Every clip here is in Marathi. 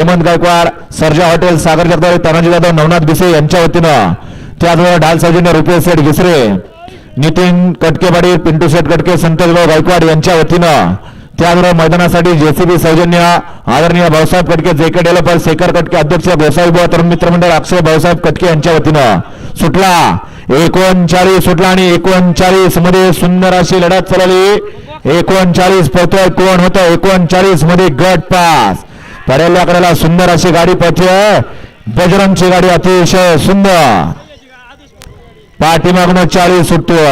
हेमंत गायकवाड सर्जा हॉटेल सागर जगदाळे तानाजी जाधव नवनाथ भिसे यांच्या वतीनं. त्याचबरोबर ढाल सौजन्य रुपये सेठ घिसरे नितीन कटकेवाडी पिंटू शेठ कटके संतोषभाऊ गायकवाड यांच्या वतीनं. त्याचबरोबर मैदानासाठी जेसीबी सौजन्य आदरणीय भाऊसाहेब कटके जेके डेव्हलपर शेखर कटके अध्यक्ष भाऊसाहेब बुवा तरुण मित्र मंडळ अक्षय भाऊसाहेब कटके यांच्या वतीनं. सुटला. एकोणचाळीस सुटला आणि एकोणचाळीसमध्ये सुंदर अशी लढत चालली. एकोणचाळीस पोहतोय कोण होतं? एकोणचाळीसमध्ये गट पास. परेल्या कडेला सुंदर अशी गाडी पळते बजरंगची गाडी अतिशय सुंदर. पाठीमागनं चाळीस सुटतोय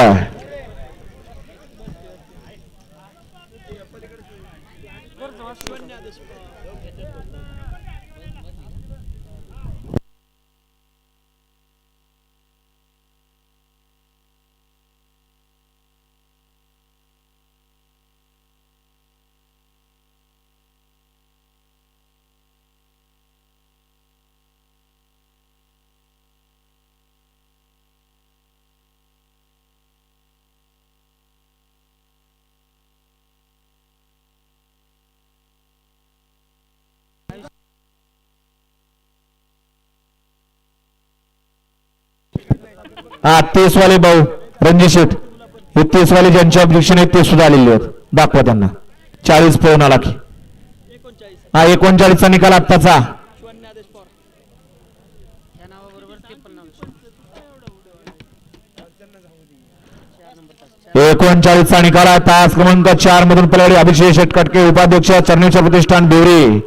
हा तीस वाले भाऊ रणजित शेठ. हे तीस वाले ज्यांचे ऑब्जेक्शन आहेत ते सुद्धा आलेले आहेत. दाखवा त्यांना. चाळीस पळून आला की. हा एकोणचाळीसचा निकाल आत्ताचा. एकोणचाळीसचा निकाल आहे. तास क्रमांक चार मधून पलवडी अभिषेक शेटकटके उपाध्यक्ष चरणेश्वर प्रतिष्ठान बेवरी